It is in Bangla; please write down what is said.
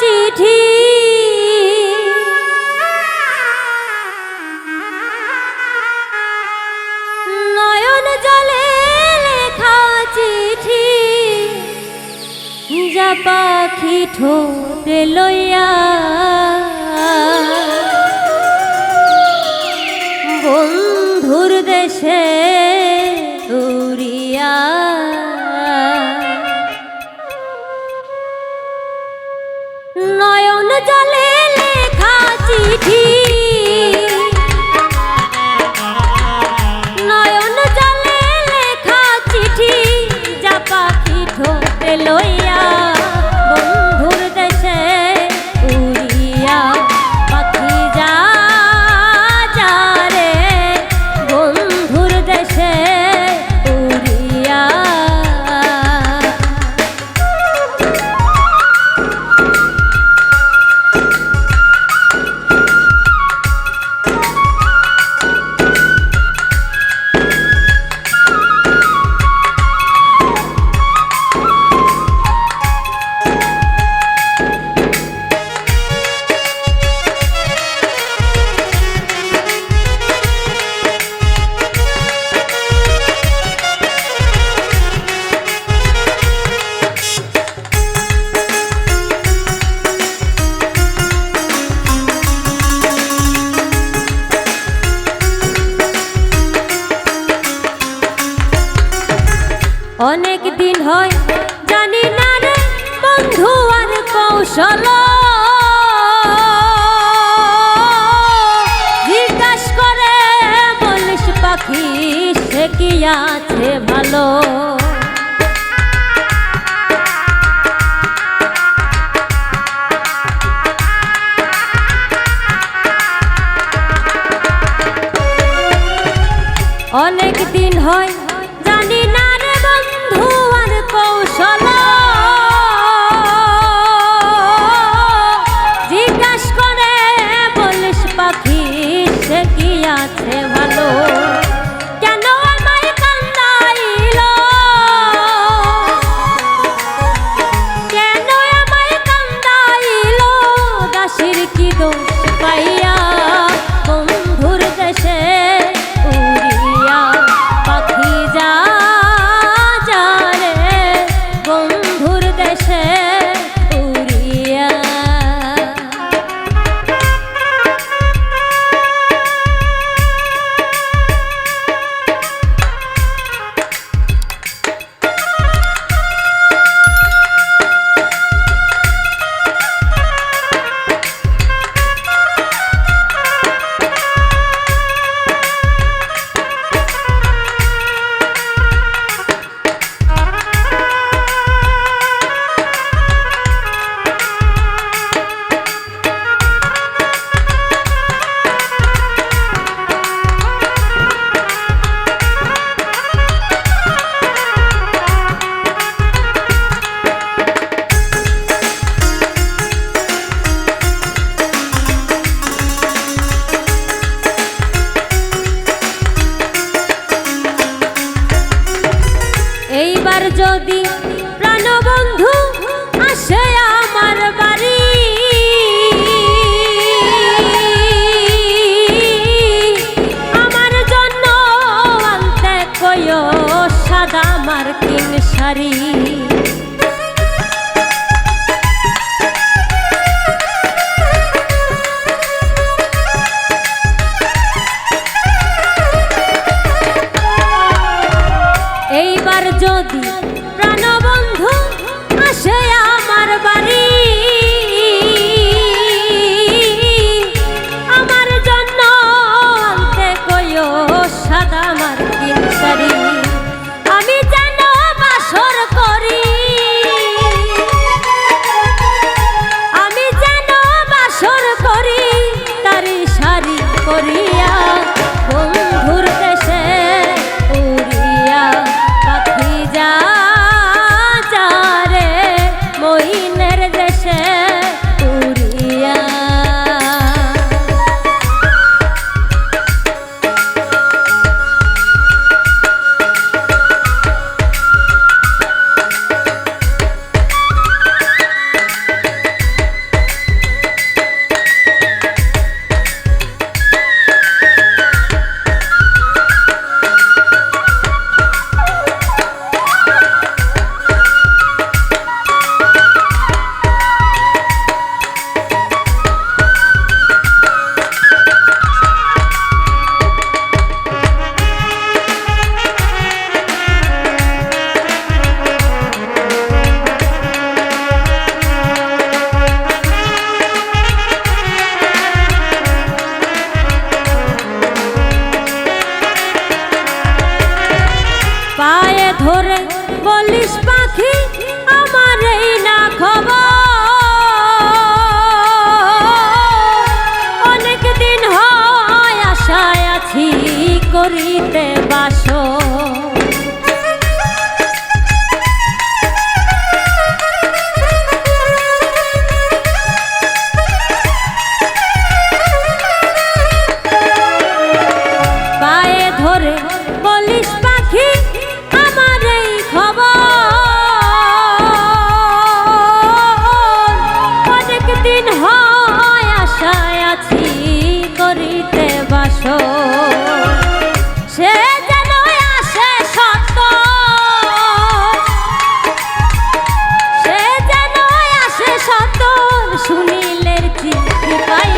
চিঠি। নয়ন জলে লেখা চিঠি। যা পাখি ঠোঁটে লইয়া জলে লেখা চিঠি শোনো। জিজ্ঞাস করে বলিস পাখি সে কি আছে ভালো? অনেক দিন হয় করিতে বাসো। পায়ে ধরে বলিস পাখি আমার এই খবর। অনেক দিন হয় সুনীলের কৃপায়